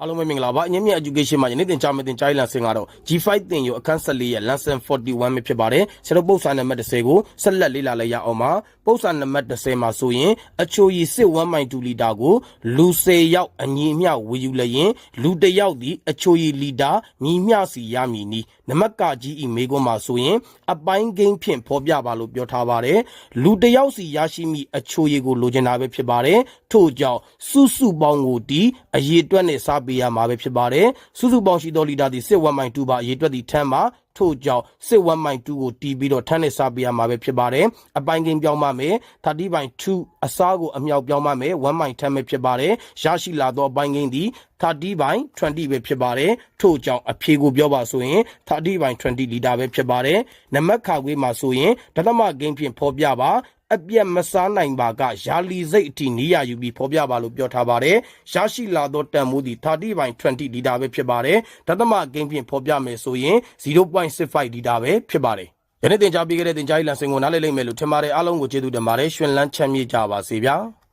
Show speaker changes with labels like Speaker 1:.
Speaker 1: အားလုံးပဲမင်္ဂလာပါအငင်းမြတ် education မှာယနေ့သင်ကြားမယ့်သင်ကြားရေးလမ်းစဉ်ကတော့ G5 သင်ယူအခန်း14ရဲ့ lesson 41ပဲဖြစ်ပါတယ်ဆရာတို့ပု္ပ္ပစာနံပါတ်10ကိုဆက်လက်လေ့လာလိုက်ရအောင်ပါပု္ပ္ပစာနံပါတ်10မှာဆိုရင်အချိုရည်စစ်1.2လီတာကိုလူ10ယောက်အညီအမျှဝေယူလျင်လူတစ်ယောက်သည်အချိုရည်လီတာညီမျှစီရမည်နီနမကကြီးဤမေကွန်းမှာဆိုရင် အပိုင်းကိန်းဖြင့်ဖော်ပြပါလို့ပြောထားပါတယ်လူတစ်ယောက်စီရရှိမိအချိုရည်ကိုလိုချင်တာပဲဖြစ်ပါတယ်ထို့ကြောင့်စုစုပေါင်းကိုဒီအရေးအတွက်နဲ့စားပေးရမှာပဲဖြစ်ပါတယ်စုစုပေါင်းရှိသောလီတာဒီစစ်1.2ပါအရေးအတွက်ဒီထမ်းပါ ထို့ကြောင့်စစ်1.2ကိုတီးပြီးတော့ထမ်းနဲ့စားပေးရမှာပဲဖြစ်ပါတယ်အပိုင်းကိန်းပြောင်းပါမယ်30.2အစားကိုအမြောက်ပြောင်းပါမယ်1.10ပဲဖြစ်ပါတယ်ရရှိလာသောအပိုင်းကိန်းဒီ30.20ပဲဖြစ်ပါတယ်ထို့ကြောင့်အဖြေကိုပြောပါဆိုရင်30.20လီတာပဲဖြစ်ပါတယ်နံပါတ်ခါခွေးမှာဆိုရင်ဒသမကိန်းဖြင့်ဖော်ပြပါ အပြက်မစားနိုင်ပါကယာလီစိတ်အထိနီးရယူပြီးဖော်ပြပါလို့ပြောထားပါတယ်။ရရှိလာသောတန်မိုးသည်30 by 20လီတာပဲဖြစ်ပါတယ်။ဒသမဂိမ်းဖြင့်ဖော်ပြမယ်ဆိုရင်0.65လီတာပဲဖြစ်ပါတယ်။ယနေ့သင်ကြားပေးခဲ့တဲ့သင်ကြားရေးလမ်းစဉ်ကိုနားလည်လိမ့်မယ်လို့ထင်ပါတယ်အားလုံးကိုကျေးဇူးတင်ပါတယ်။ရှင်လန်းချမ်းမြေ့ကြပါစေဗျာ။